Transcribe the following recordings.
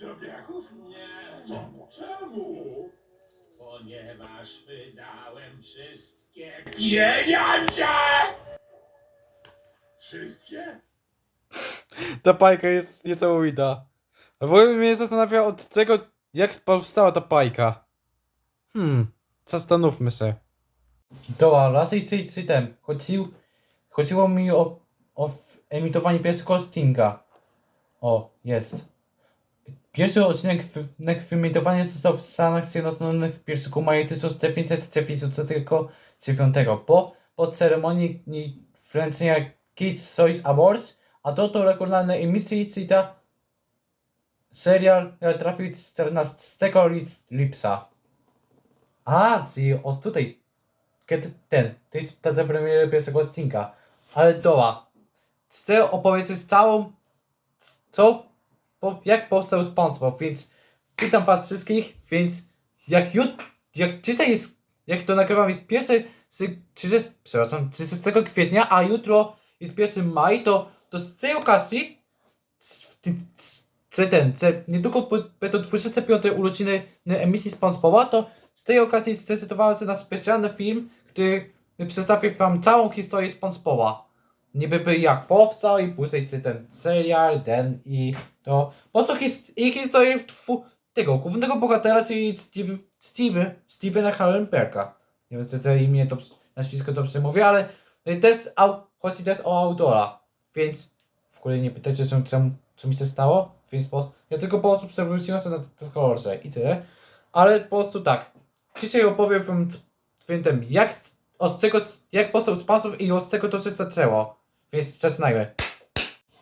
Drobiaków? Nie. No, czemu? Ponieważ wydałem wszystkie pieniądze! Wszystkie? Ta bajka jest niesamowita. A w ogóle mnie zastanawia od tego, jak powstała ta bajka. Hmm, zastanówmy się. Dobra, raz i cy- cytem. Chodził, chodziło mi o, o emitowanie pierwszego Stinga. O, jest. Pierwszy odcinek wy- nek wyemitowany został w Stanach Zjednoczonych 1 maja 1999, po, po ceremonii ni- wręczenia Kids Choice Awards, a do to regularnej emisji CITA serial trafił 14 lic- lipca. A, czyli od tutaj, kiedy ten, to jest ta premiera pierwszego odcinka. Ale doła, chcę opowiedzieć całą, co, po, jak powstał SpongeBob, więc witam was wszystkich, więc jak jut, jak dzisiaj jest, jak to nagrywam jest pierwszy, z- 30, przepraszam, 30 kwietnia, a jutro jest 1 maj, to, to z tej okazji, c- w tym- c- c- ten, c- niedługo będą 25 urodziny emisji SpongeBoba, to z tej okazji zdecydowałem się na specjalny film, który przedstawi wam całą historię SpongeBoba. Niby by jak powstał i później czy ten serial, ten i to. Po co his, i historię tego głównego bohatera, czyli Steve, Steve, Stevena Harrenberga. Nie wiem, czy to imię, to nazwisko dobrze mówię, ale to jest, au, chodzi też o autora. Więc w ogóle nie pytajcie, co, co, co mi się stało. Więc po, ja tylko po prostu przewróciłem się na Discordze i tyle. Ale po prostu tak. Dzisiaj opowiem wam tym, jak, od czego, jak powstał sposób i od czego to się zaczęło. Więc zaczynajmy.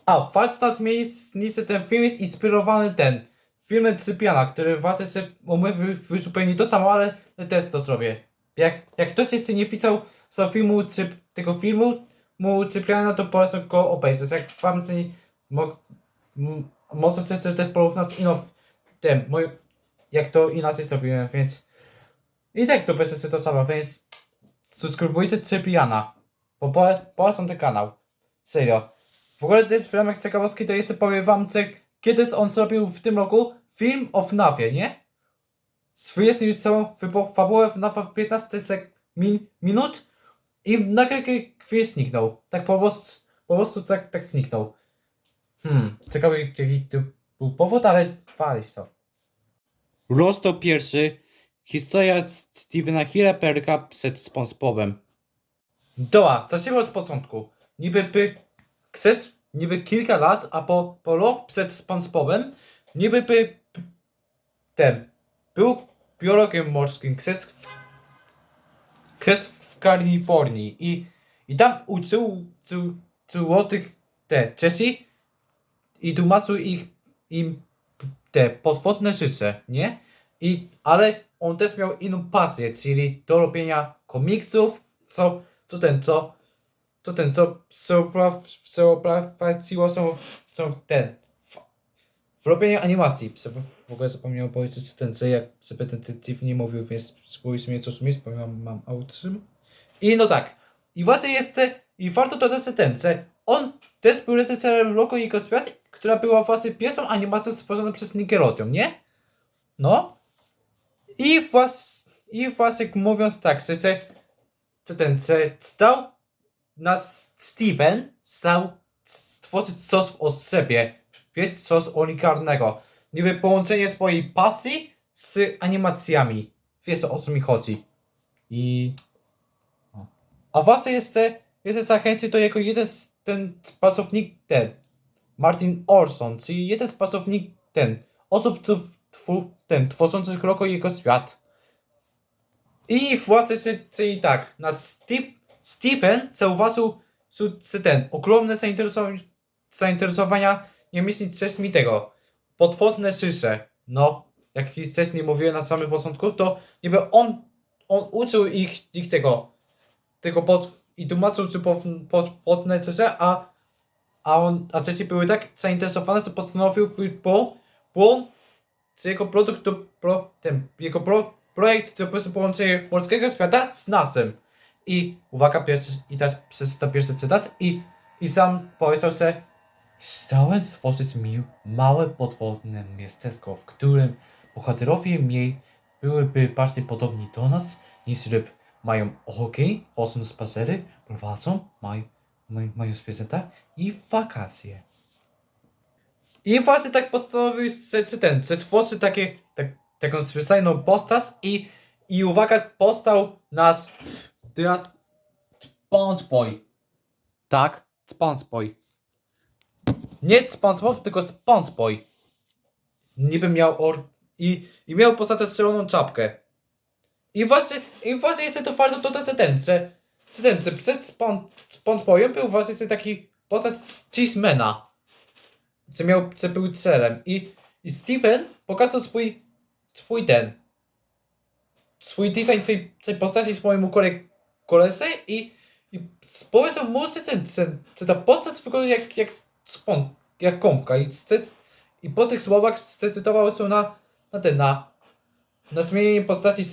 A, fakt nadmienny, ten film jest inspirowany ten filmem Cypriana, który właśnie się umówił zupełnie to samo, ale też to zrobię. Jak, jak ktoś jeszcze nie widział z filmu, Cyp, tego filmu, mu Cypriana, to polecam go obejrzeć. Jak wam się mo, może też porównać ino tym, jak to inaczej zrobiłem, więc i tak to będzie to samo, więc subskrybujcie Cypriana, bo pole- polecam ten kanał. Serio. W ogóle ten filmek ciekawostki to jest, powiem wam, kiedyś on zrobił w tym roku film o FNAFie, nie? Wyjaśnił całą fabułę FNAFa w 15 sek- min- minut i nagle chwilę zniknął. Tak po prostu, po prostu tak, tak zniknął. Hmm, ciekawy jaki to był powód, ale walić to. Rozdział pierwszy. Historia Stevena Hillenberga przed SpongeBobem. Doła, zacznijmy od początku. Niby by chcesz, niby kilka lat, a po, po rok przed SpongeBobem, niby by ten, był biologiem morskim, w, chcesz w Kalifornii i, i tam uczył, uczył, uczył tych, te, Jesse i tłumaczył ich, im te podwodne życie, nie? I, ale on też miał inną pasję, czyli do robienia komiksów, co, co ten, co, to ten, co przeoprawiło są, są w ten, w, w robieniu animacji. Prze- W ogóle zapomniałem powiedzieć ten, że jak nie mówił, więc spróbujcie mnie coś umieć, bo mam, mam autyzm. I no tak, i właśnie jest, i warto to też ten, że on też był reżyserem Logo i świat, która była właśnie pierwszą animacją stworzoną przez Nickelodeon, nie? No. I właśnie, i właśnie mówiąc tak, że, że ten, że stał nas Steven stał stworzyć coś o sobie, wiedzieć coś unikalnego. Niby połączenie swojej pasji z animacjami. Wiesz o co mi chodzi. I... A właśnie jeszcze, jeszcze zachęcić do jego jeden z ten pasownik ten, Martin Orson, czyli jeden z pasownik ten, osób, co twu, ten, tworzących Roko i jego świat. I właśnie, czy- czyli tak, na Steve, Stephen zauważył ten, ogromne zainteresowania, zainteresowania nie myśli coś mi tego, potworne szysze. No, jak wcześniej mówiłem na samym początku, to niby on, on uczył ich, ich tego, tego pod, i tłumaczył, czy pot- potworne szysze, a, a on, a dzieci były tak zainteresowane, że postanowił, bo czy jego produkt to pro, ten, jego pro, projekt to po prostu połączenie polskiego świata z nasem. I uwaga, pierwszy, i teraz przeczytam pierwszy cytat i, i sam powiedział, że Chciałem stworzyć mi małe podwodne miasteczko, w którym bohaterowie mieli, byłyby bardziej podobni do nas, niż ryb. Mają hokej, chodzą spacery, prowadzą, mają, mają, mają zwierzęta i wakacje. I właśnie tak postanowił se ten, stworzyć takie, tak, taką specjalną postać i, i uwaga, powstał nas teraz SpongeBoy. Tak, SpongeBoy. Nie SpongeBob, tylko SpongeBoy. Niby miał or... I, i miał poza strzeloną czapkę. I właśnie, i właśnie jest to warto to tendence. Tendence. Przed Spon, SpongeBoyem był właśnie taki postać Cheesemana. Co miał, co był celem. I, i Steven pokazał swój, swój ten, swój design tej, tej postaci swojemu kole, koledze i, i powiedział mu, że, ten, że, że ta postać wygląda jak, jak spon, jak kąpka i, zdec- i po tych słowach zdecydował się na, na ten, na, na zmienienie postaci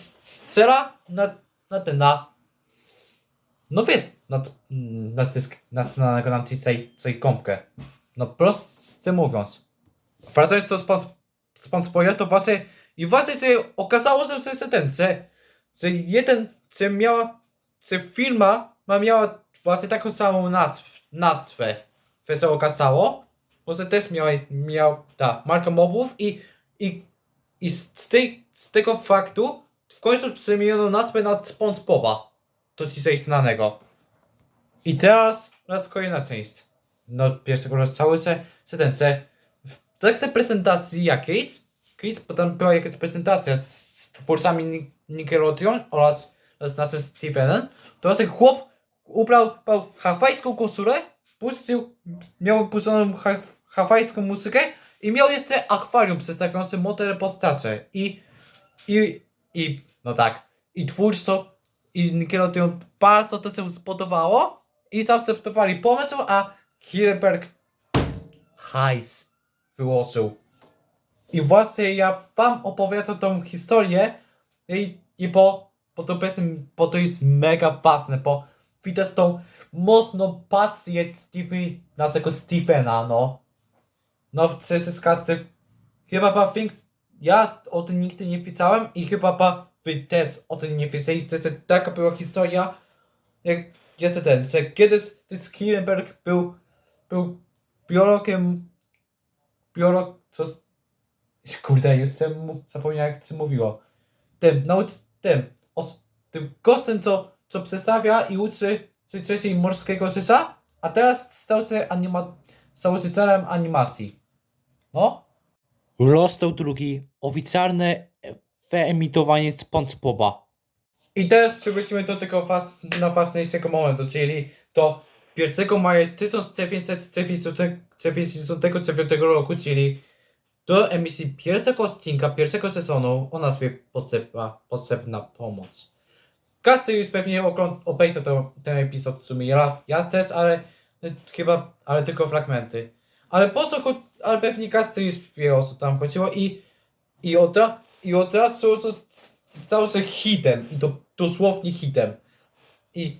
cela na, na ten, na no wiesz, na, na, na, na, na, na tej, tej kąpkę. No prosto mówiąc. Wracając do spons, sponspoja, to właśnie i właśnie się okazało, że że ten, że, że jeden, że miała, że firma ma miała właśnie taką samą nazw, nazwę, że się okazało, bo że też miała, miał ta marka mobów i, i, i z, tej, z tego faktu w końcu przemieniono nazwę na SpongeBoba, to dzisiaj znanego. I teraz raz kolejna część. No pierwszego rozdziału, że, że ten, że w trakcie prezentacji jakiejś, potem była jakaś prezentacja z, z twórcami Ni- Nickelodeon oraz z naszym Stevenem, to właśnie chłop ubrał hawajską koszulę, puścił, miał puszczoną ha, hawajską muzykę i miał jeszcze akwarium przedstawiający model postacie i, i, i, no tak, i twórczo i Nickelodeon bardzo to się spodobało i zaakceptowali pomysł, a Hilberg hajs wyłożył. I właśnie ja wam opowiadam tą historię i, i bo, bo, to jest, bo to jest mega ważne, bo widać tą mocną pasję Stevie, naszego Stevena, no. No, to jest każdy, chyba pa większość, ja o tym nigdy nie wiedziałem i chyba pa wy też o tym nie wiedzieliście, że taka była historia, jak jest ten, że kiedyś ten Hillenberg był, był biologiem, biolog, co, kurde, jestem, mu- zapomniałem jak się mówiło, tym, nauc, tym, o, tym gościem, co, co przedstawia i uczy czy wcześniej morskiego życia, a teraz stał się anima, założycielem animacji. No? Rozdział drugi, oficjalne wyemitowanie SpongeBoba. I teraz przechodzimy do tego fas, na ważniejszego momentu, czyli do 1 maja 1999 roku, czyli do emisji pierwszego odcinka pierwszego sezonu o nazwie Potrzebna, Potrzebna Pomoc. Każdy już pewnie obejrzał to, ten epizod w sumie, ja, ja też, ale y, chyba, ale tylko fragmenty. Ale po co, ale pewnie każdy już wie o co tam chodziło i, i, od, i od razu to st- stało się hitem i to dosłownie hitem. I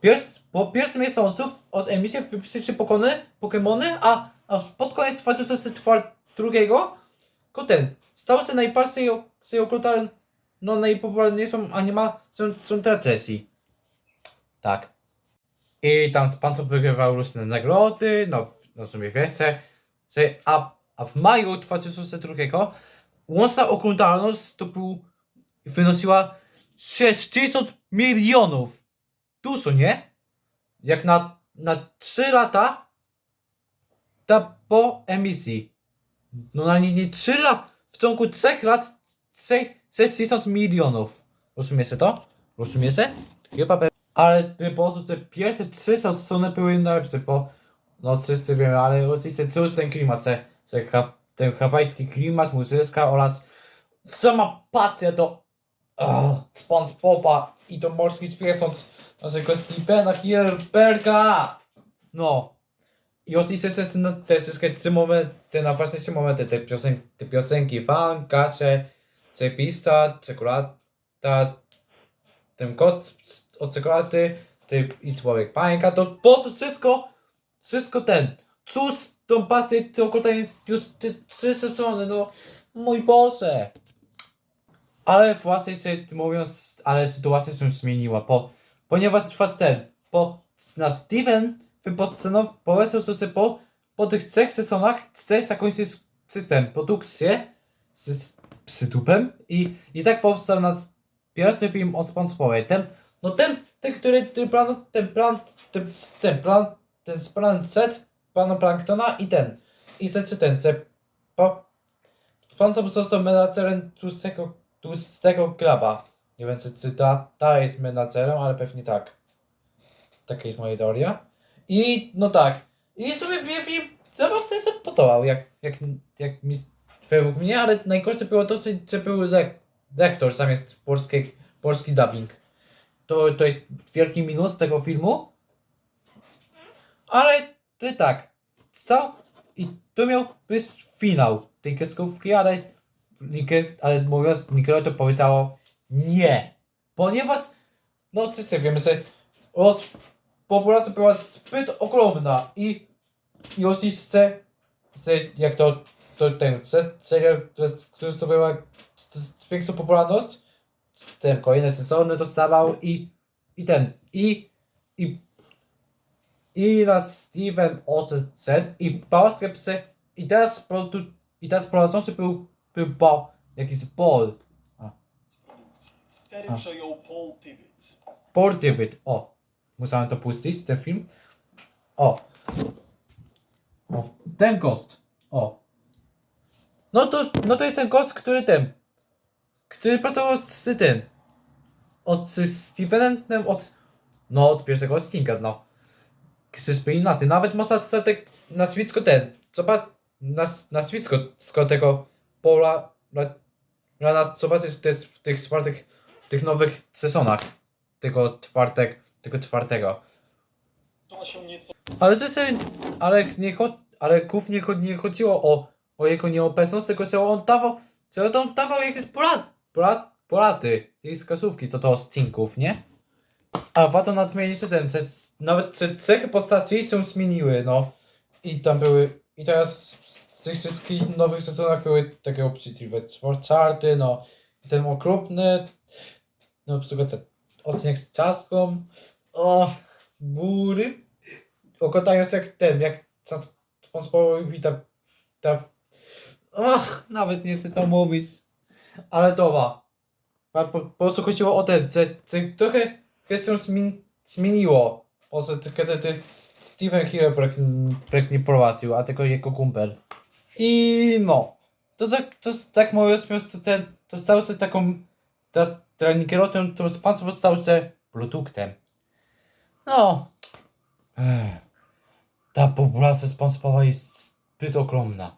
piers, po pierwszym miesiącu od emisji wypisaliście Pokony, Pokemony, a, a pod koniec 2022 ko ten stał się najbardziej o- się oglądany, no najpopularniejszą animacją są recesji. Tak. I tam pan co wygrywał różne nagrody, no, no w sumie wiecie, a, a w maju 2002 łączna oglądalność to był, wynosiła 60 milionów. Dużo, nie? Jak na, na 3 lata ta po emisji. No na nie, nie 3 lata, w ciągu 3 lat 60 milionów. Rozumiecie to? Rozumiecie? Chyba pe- Ale po prostu te pierwsze 300 strony były najlepsze, bo no wszyscy wiemy, ale oczywiście cóż ten klimat, że, że ha, ten hawajski klimat, muzyczka oraz sama pasja do uh, SpongeBoba i do morskich zwierząt naszego Stevena Hilberga. No. I oczywiście też no, te wszystkie te momenty, te najważniejsze momenty, te piosenki, te piosenki Fan, Gacze, Cepista, Czekolada, ten kost od czekolady, ty i człowiek bańka, to po co wszystko, wszystko ten, cóż tą pasję, to oglądają już ty, trzy sezony, no mój Boże. Ale właśnie się mówiąc, ale sytuacja się zmieniła, po, ponieważ trwa ten, po, na Steven wypoczynął, powiedział sobie po, po tych trzech sezonach chce zakończyć system, produkcję z, tubem i, i tak powstał nas pierwszy film o SpongeBobie. Ten, no ten, ten, który, który plan, ten plan, ten, ten plan, ten plan set pana Planktona i ten, i set ten, set, po, SpongeBob został menadżerem tłustego, tłustego kraba. Nie wiem, czy, czy ta, ta jest menadżerem, ale pewnie tak. Taka jest moja teoria. I no tak. I sobie film zabawny się podobał, jak, jak, jak mi według mnie, ale najgorsze było to, że był lek, lektor zamiast polskiej, polski dubbing. To, to jest wielki minus tego filmu. Ale to tak. Stał i to miał być finał tej kreskówki, ale ale mówiąc, Nickelodeon powiedziało nie. Ponieważ, no wszyscy wiemy, że populacja była zbyt ogromna i że jak to, to ten se- serial, który zdobyła większą popularność, ten kolejne sezony dostawał i, i ten, i, i, i na Steven OCZ i polskie psy i teraz, produ, i teraz prowadzący był, był Bo, jakiś Stery A. przejął Paul Tibbet. Paul David, o, musiałem to puścić, ten film, o, o, ten Ghost, o, no to, no to jest ten Ghost, który ten, który pracował z tym, od Stevenem, od, no od pierwszego Stinga, no, z Spinasty, nawet można tak nazwisko ten, zobacz, nas, nazwisko z tego Paula, na, na, zobaczysz też w tych czwartych, tych nowych sezonach, tego czwartek, tego czwartego. To się nieco Ale zresztą, ale nie, cho- ale głównie cho- nie chodziło o, o jego nieobecność, tylko że on dawał, że on dawał jakieś porad, porad, porady tej wskazówki, to to stinków, nie? A warto nadmienić, że ten, że nawet że cechy postaci się zmieniły, no. I tam były, i teraz w tych wszystkich nowych sezonach były takie obrzydliwe czarty, no. I ten okrutny, no, na przykład ten odcinek z czaską, o, bury oglądając jak ten, jak SpongeBob i ta, ta Ach, nawet nie chcę to mówić. Ale dobra. Po, po, prostu chodziło o ten, że, że trochę się zmieni, zmieniło. Prostu kiedy ty Steven Hillenburg projekt nie prowadził, a tylko jego kumpel. I no. To tak, to tak mówiąc, prostu ten, to stał się taką, ta, ta to SpongeBob stał się produktem. No. Ech. Ta populacja SpongeBoba jest zbyt ogromna.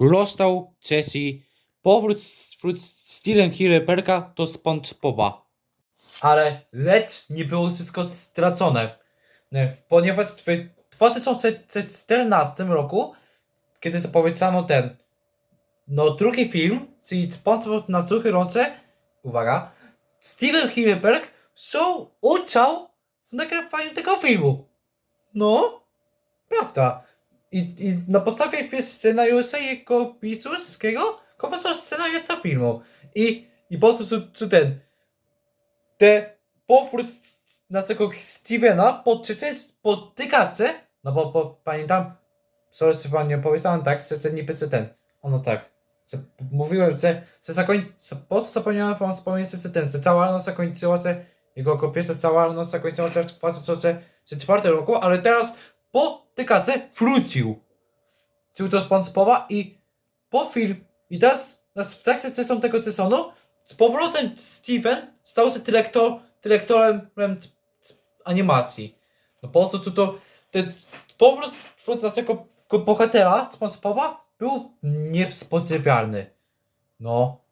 Rozstał Jessie, powrót, Steven Hillenberga do SpongeBoba. Ale lecz nie było wszystko stracone, Nie, ponieważ w 2014 roku, kiedy zapowiedziano ten, no drugi film, czyli SpongeBob na suche rące, uwaga, Steven Hillenberg udział w nagrywaniu tego filmu. No, prawda. I, I na podstawie scenariusza jego pisu wszystkiego, kompozytor scenariusza filmu. I, i po prostu ten, te powrót naszego Stevena po trzeciej spotykacze, no bo, bo pamiętam, sorry, że pan nie opowiedziałem tak, że, niby ten, ono tak, że mówiłem, że, że zakoń, po prostu zapomniałem wam wspomnieć, że ten, że cała noc zakończyła się, jego kobieta cała noc zakończyła się w 2004 roku, ale teraz po tej kasę wrócił. Czyli to SpongeBoba i po film, i teraz nas w trakcie sezonu tego sezonu z powrotem Steven stał się dyrektor, dyrektorem animacji. No po prostu to, ten powrót powrót naszego bohatera SpongeBoba był niespodziewalny. No.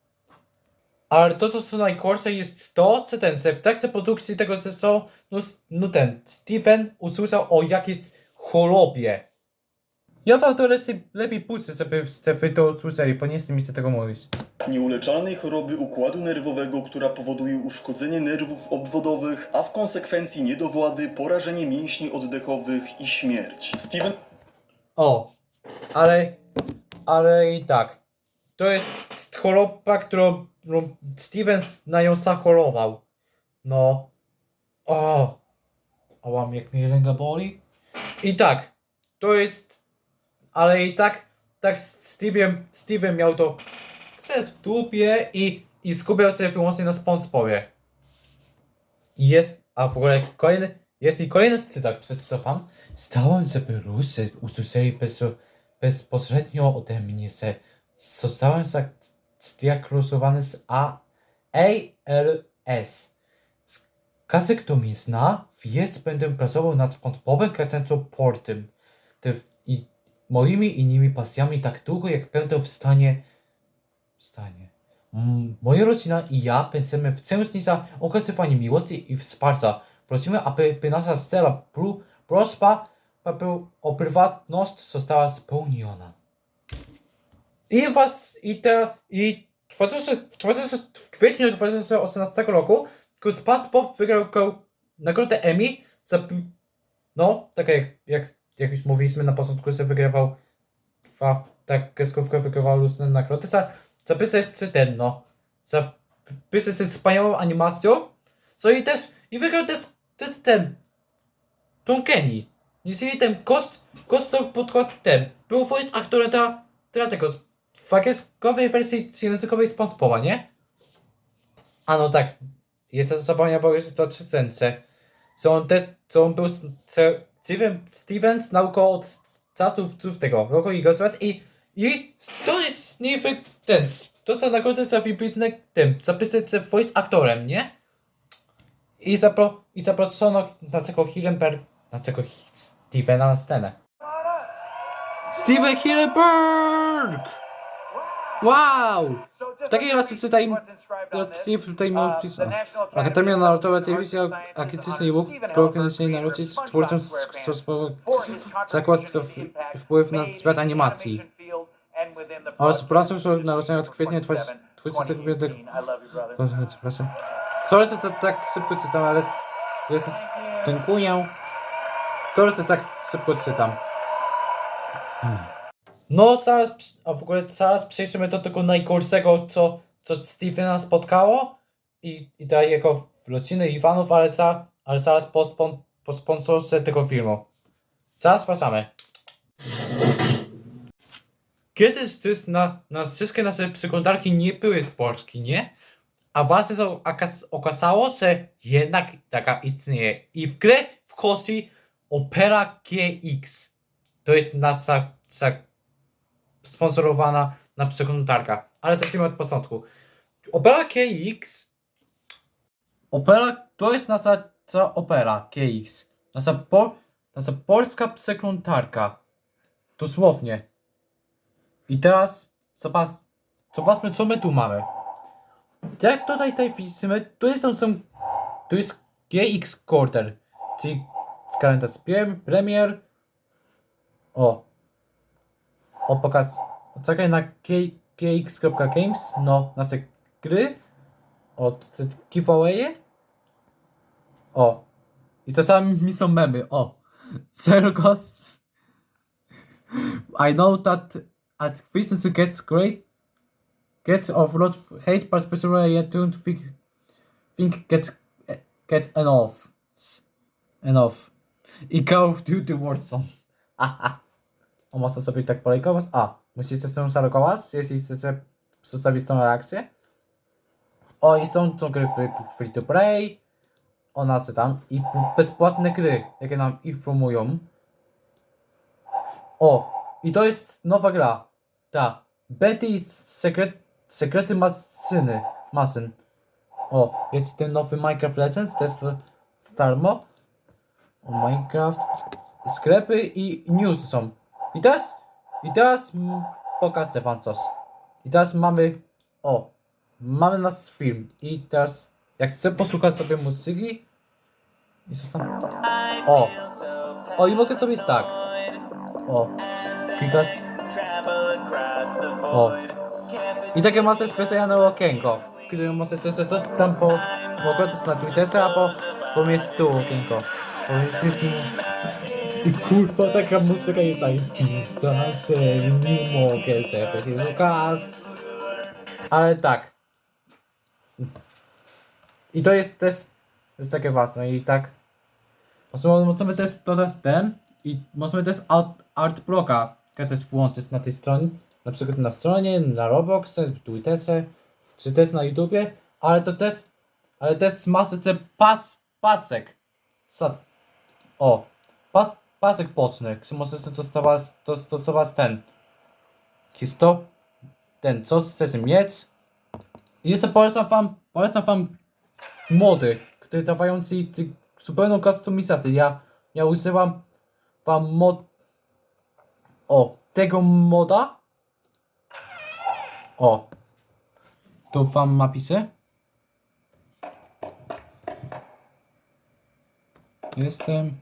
Ale to, co co najgorsze jest to, co ten, w trakcie produkcji tego sezonu, no, no ten, Steven usłyszał o jakiejś chorobie. Ja wam to lepiej, lepiej puszczę, żeby wy to usłyszeli, bo nie chcę mi się tego mówić. Nieuleczalnej choroby układu nerwowego, która powoduje uszkodzenie nerwów obwodowych, a w konsekwencji niedowłady, porażenie mięśni oddechowych i śmierć. Steven O, ale, ale i tak. To jest choroba, którą Stevens na nią zachorował. No. O. Ałam, jak mnie ręka boli. I tak. To jest. Ale i tak. Tak Steven, Steven miał to chce w dupie i, i skupiał się wyłącznie na SpongeBobie. I Jest, a w ogóle kolejny, jest i kolejny cytat, przeczytam. Stałem, żeby Rusy usłyszeli bez, bezpośrednio ode mnie, że zostałem za- zdiagnozowany z A, ALS. Z każdy, kto mnie zna, że będę pracował nad SpongeBobem kręcącą portem. Te, I moimi innymi pasjami tak długo, jak będę w stanie w stanie. Moja rodzina i ja będziemy wciąż za okazywanie miłości i wsparcia. Prosimy, aby, by nasza stela prośba aby o prywatność została spełniona. I was, i te, i w 2000 w 2000 w kwietniu 2018 roku, kiedy SpongeBob wygrał nagrodę Emmy za, no, tak jak, jak, jak już mówiliśmy na początku, że wygrywał dwa, tak, kreskówkę wygrywał różne nagrody za, za pisać ten, no, za ze wspaniałą animacją, co i też, i wygrał też, też ten, Tom Kenny. Jeżeli ten kost, kost co podkład ten, był voice aktorem dla, dla tego, w angielskowej wersji językowej SpongeBoba, nie? A no tak, jest to zapomniał, że to trzy ręce. Co on też, co on był, z- Steven, Steven znał go od czasów z tego, roku i Ghostwatch i, i to jest nie wy, ten, dostał nagrodę za wybitny, ten, zapisać się voice aktorem, nie? I, zapro, i zaproszono naszego Hillenberg, naszego Stevena na scenę. Steven Hillenberg! Wow! W takiej racji tutaj Steve tutaj mu pisał. Akademia Narodowa Telewizja Artystycznej Łuk Progresji Narodzić twórcą sposobu zakład wpływ na świat animacji oraz pracą z narodzenia od kwietnia 25 Przepraszam. Sorry, że tak szybko czytam, ale. Dziękuję. Sorry, że tak szybko czytam. Hmm. No, zaraz, a w ogóle zaraz przejdziemy do tego najgorszego, co, co Stevena spotkało i, i do jego rodziny Iwanów, ale, za, ale zaraz po, spon, po tego filmu. Zaraz wracamy. Kiedyś też na, na wszystkie nasze przeglądarki nie były z Polski, nie? A właśnie to okazało, że jednak taka istnieje. I w grę wchodzi Opera GX. To jest nasza, nasza sponsorowana na przeglądarka. Ale zacznijmy od początku. Opera GX. Opera to jest nasza nasza opera GX. Nasza, po, nasza polska przeglądarka. Dosłownie. I teraz zobacz, zobaczmy co my tu mamy. Jak tutaj tutaj widzimy, to jest, są, to jest GX Quarter, czyli kalendarz Prem- Premier. O. Pokaz. Czekaj na G, gx.games, no, nasze gry. O, te giveawaye. O. I czasami są memy, o. Zero cost. I know that at Christmas gets great get of lot of hate, but personally I don't think think get get enough enough. I Call of Duty Warzone. O, można sobie tak polejkować. A, musicie się zalogować, jeśli chcecie przedstawić tą reakcję. O, i są, są gry free, to play. O nas tam. I bezpłatne gry, jakie nam informują. O, i to jest nowa gra. Ta. Betty i sekret, sekrety masyny. Masyn. O, jest ten nowy Minecraft Legends, to jest darmo. O, Minecraft. Sklepy i news są. I teraz, i teraz pokażę wam coś. I teraz mamy, o, mamy nasz film. I teraz, jak chcę posłuchać sobie muzyki, i tam? O, o, i mogę sobie tak. O, klikasz. O. I takie macie specjalne okienko, które możecie sobie coś tam po, pogodzić na Twitterze, albo pomiędzy tu okienko. Pomiędzy I kurwa taka muzyka jest zajebista, serio, nie mogę, to jest Lukas. Ale tak. I to jest też, jest takie ważne i tak. Możemy, też dodać ten i możemy też art, art bloka, który też włączyć na tej stronie. Na przykład na stronie, na Robloxie, w Twitterze, czy też na YouTubie, ale to też, ale też masz jeszcze pas, pasek. Sa, o, pas, pasek boczny, który możesz sobie dostosować, dostosować ten. Jest to ten, co chcesz mieć. I jeszcze polecam wam, polecam wam mody, które dawają ci, ci zupełną kustomizację. Ja, ja używam wam mod, o, tego moda. O, tu wam napisy. Jestem.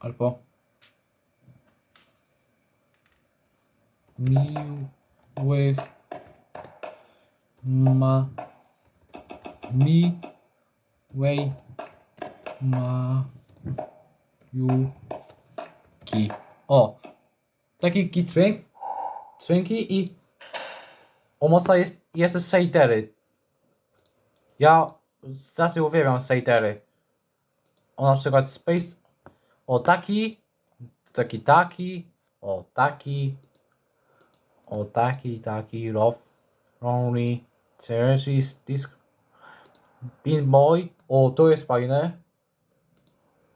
Albo. Miłych. Ma. Miłej. Ma. Juki. O! Taki dźwięk. Dźwięki i Omosta jest, jest shadery. Ja strasznie uwielbiam shadery. O na przykład Space. O taki. Taki, taki. O taki. O taki, taki. Rough. Lonely. Cherries. Disc. Bean Boy. O, to jest fajne.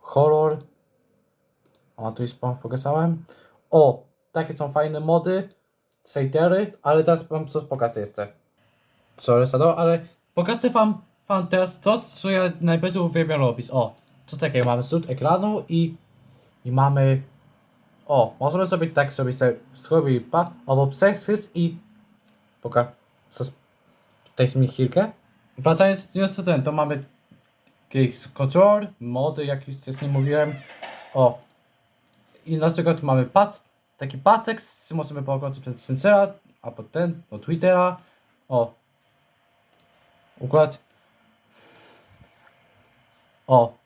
Horror. O, tu już pokazałem. O, takie są fajne mody. Shadery, ale teraz wam coś pokażę jeszcze. Sorry, Sado, ale pokażę wam, wam teraz to, co ja najbardziej uwielbiam robić. O, co takiego mamy rzut ekranu i, i mamy... O, możemy sobie tak sobie zrobić pa, albo przechwyt i... Poka... Co... Tutaj mi chwilkę. Wracając do ten, to mamy jakiś control, mody, jak już wcześniej mówiłem. O, i na przykład mamy pas, taki pasek, z możemy połączyć przez Sensera, a potem do Twittera. O. Układ. O.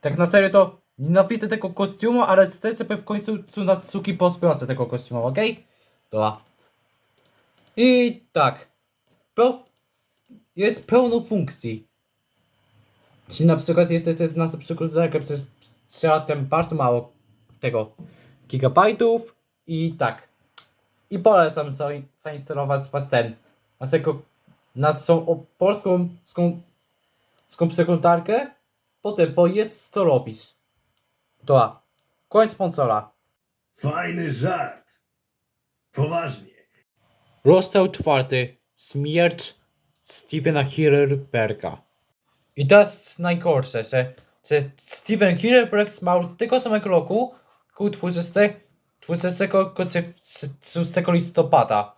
Tak na serio to nienawidzę tego kostiumu, ale chcę w końcu nas suki pozbiorę tego kostiumu, ok? Dobra. I tak. Peł... Jest pełno funkcji. Czyli na przykład jest jest na przykład tak, przez tam bardzo mało tego gigabajtów i tak. I polecam zainstalować was ten. Dlatego na są polską ską, ską przeglądarkę, potem bo jest co robić. To koniec sponsora. Fajny żart. Poważnie. Rozdział czwarty. Śmierć Stevena Hillerberga. I to jest najgorsze, że, że Steven Hillerberg zmarł tego samego roku, ku 20, 26 listopada.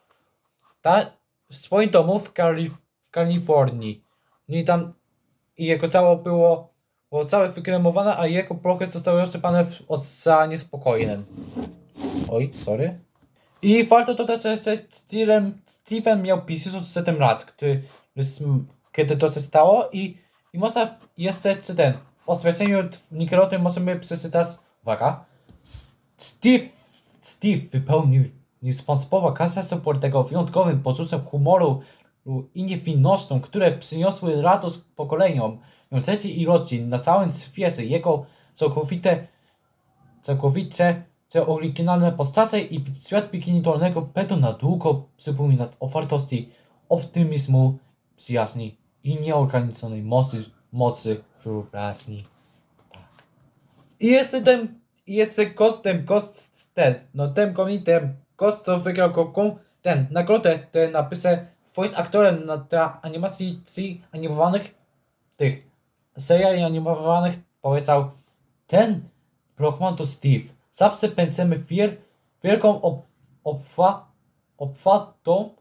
Ta, w swoim domu w, Kalif w Kalifornii. No I tam i jego ciało było, było całe wykremowane, a jego prochy zostały rozsypane w Oceanie Spokojnym. Oj, sorry. I warto dodać, że Steven, Steven miał 57 lat, który, kiedy to się stało i, i można jeszcze czy ten, w oświadczeniu Nickelodeon możemy przeczytać, uwaga, Steve, Steve wypełnił niesposobowa kasa supportego wyjątkowym poczuciem humoru i niewinnością, które przyniosły radość pokoleniom, jącesi i rodzin na całym świecie. Jego całkowite, całkowicie te oryginalne postacie i świat bikini dolnego będą na długo przypominać o wartości optymizmu, przyjaźni i nieograniczonej mocy, mocy wyobraźni. Tak. I jeszcze god, ten gost, ten, no ten komitem, gost, co wygrał go, ten, nagrodę, ten napisę voice aktorem na dla animacji animowanych, tych seriali animowanych powiedział, ten Brockman to Steve. Zawsze będziemy wiel, wielką ob, obfa, obfatą,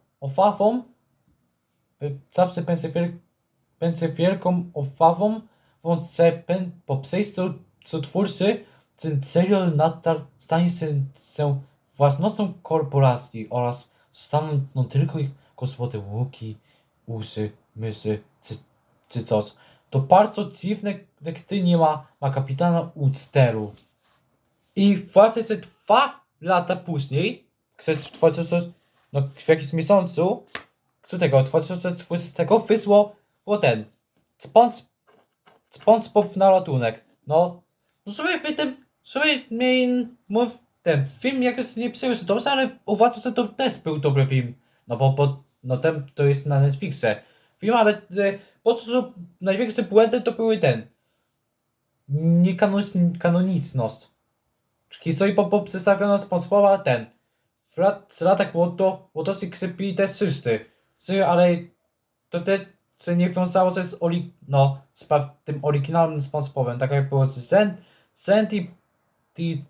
zawsze będzie wielką obfawą, że ben- po przejściu co twórcy, ten serial nadal stanie się własnością korporacji oraz zostaną no tylko ich złote łuki uszy, myszy, czy, czy coś. To bardzo dziwne, gdy nie ma, ma kapitana Udsteru. I właśnie te dwa lata później, przez 2000, no w jakimś miesiącu, tego, 2020 wysłał było ten, SpongeBob na ratunek. No, no sobie by ten, sobie mi mów, ten film jakoś nie przyjął dobrze, ale uważam, że to też był dobry film. No bo, bo no ten to jest na Netflixie. Film, ale e, po prostu największe błędy to były ten. Niekanoniczność. Historii po, po przedstawiono SpongeBoba ten. W lat, w latach było to, było to krzypi te wszyscy. Ale to te, co nie wiązało się z, oli, no, z tym oryginalnym SpongeBobem. Tak jak było z Zen, Zen i, i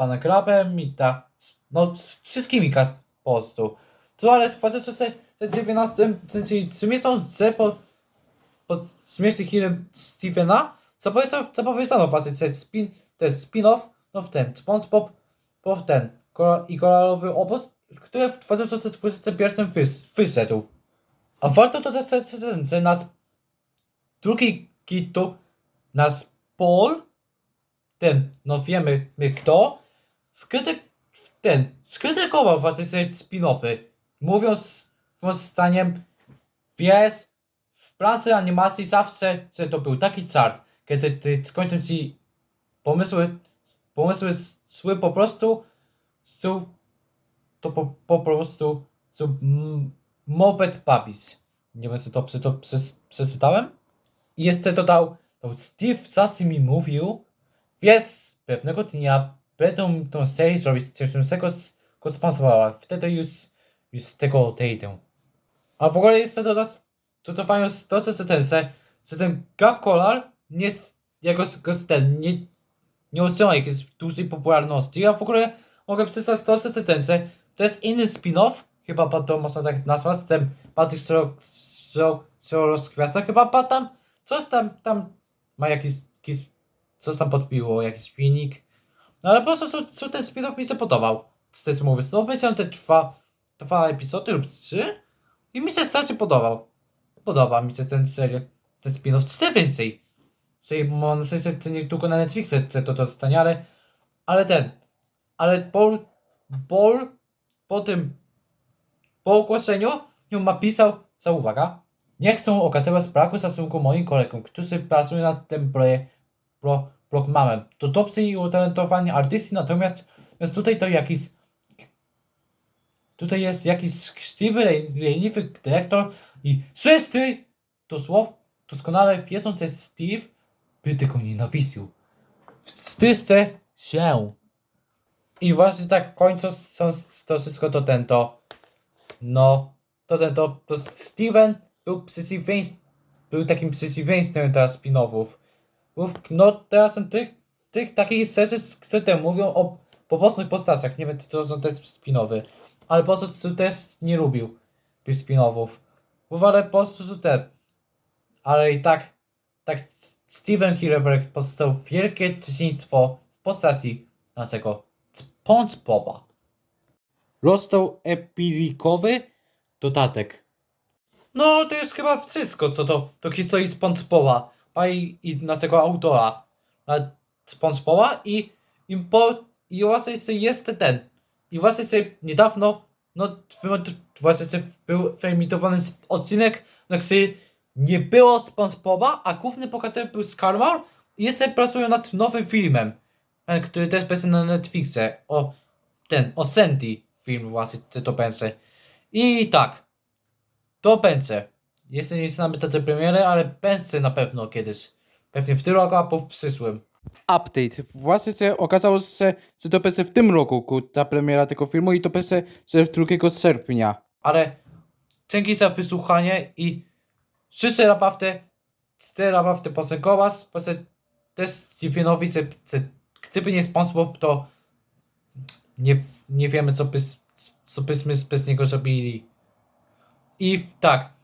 pa, Panem Krabem i ta, no z wszystkimi cast po prostu. Co, ale w 2019, czyli trzy miesiące po, po śmierci Hilary Stephena, zapowiedziano, zapowiedziano właśnie ten spin, ten spin-off, no w tym, SpongeBob, po ten, i koralowy obóz, który w 2021 wys, wyszedł. A warto to też ten, nas drugi kitu, nas Paul, ten, no wiemy my kto, skrytyk, ten, skrytykował właśnie spin-offy, mówiąc moim zdaniem, wiesz, w pracy animacji zawsze, to był taki start, kiedy ty skończą ci pomysły, pomysły szły po prostu, są, to po, po prostu są Moped Puppies. Nie wiem, czy to, czy to przeczytałem. I jeszcze dodał, to Steve czasem mi mówił, wiesz, pewnego dnia serię zrobić z cieszącego go sponsorować. Wtedy już, już z tego odejdę. A w ogóle jest to to to to, co ten, że, ten Gap Collar nie jest, jako go ten, nie, nie otrzyma jakiejś dużej popularności. Ja w ogóle mogę przedstawić to, co ten, że to jest inny spin-off, chyba to można tak nazwać, z tym Patrick Soros Gwiazda, chyba pa tam, coś tam, tam ma jakiś, jakiś coś tam podbiło, jakiś filmik. No ale po prostu co, ten spin-off mi się podobał. Z tym mówię, no obejrzałem te dwa, dwa epizody lub trzy i mi się strasznie podobał. Podoba mi się ten serial, ten spin-off, co więcej. Czyli mam sensie, nie tylko na Netflixie chcę to dostanie, ale, ale ten, ale Paul, Paul po tym, po ogłoszeniu, nim napisał, co uwaga, nie chcą okazywać braku szacunku moim kolegom, którzy pracują nad tym proje, pro, programem. To dobrzy i utalentowani artyści, natomiast jest tutaj to jakiś tutaj jest jakiś chciwy, leniwy dyrektor i wszyscy dosłownie doskonale wiedzą, że Steve by tego nienawidził. Wstydźcie się. I właśnie tak kończąc to wszystko to ten to. No, to ten to. to Steven był przeciwieństwem. Był takim przeciwieństwem teraz spin-offów. No teraz tych, tych takich rzeczy które te mówią o pobocznych postaciach. Nie wiem czy to są też spin-offy. Ale po prostu też nie lubił spin-offów. Bo ale po prostu te. Ale i tak. Tak Steven Hillenberg pozostał wielkie dzieciństwo w postaci naszego SpongeBoba. Rozdział epilikowy dodatek. No, to jest chyba wszystko, co do, do historii SpongeBoba a i, i naszego autora na SpongeBoba i, i, po, i właśnie jest ten. I właśnie niedawno, no, właśnie był wyemitowany odcinek, na który nie było SpongeBoba, a główny bohater był Scarmar i jeszcze pracują nad nowym filmem, który też będzie na Netflixie, o ten, o Sandy film właśnie, co to będzie. I tak, to będzie. Jeszcze nie znamy daty premiery, ale będzie na pewno kiedyś. Pewnie w tym roku, albo w przyszłym. Update. Właśnie się okazało się, że to będzie w tym roku ku- ta premiera tego filmu i to będzie że 2 sierpnia. Ale dzięki za wysłuchanie i życzę naprawdę, chcę naprawdę podziękować, się też Stevenowi, że, że gdyby nie SpongeBob, to nie, nie wiemy, co, by, co byśmy bez niego zrobili. I tak.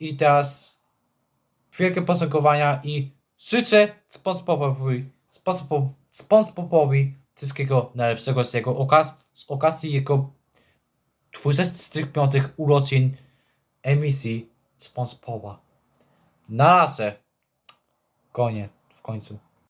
I teraz wielkie podziękowania i życzę SpongeBobowi, SpongeBob, SpongeBobowi wszystkiego najlepszego z jego okaz, z okazji jego 25 urodzin emisji SpongeBoba. Na razie. Koniec w końcu.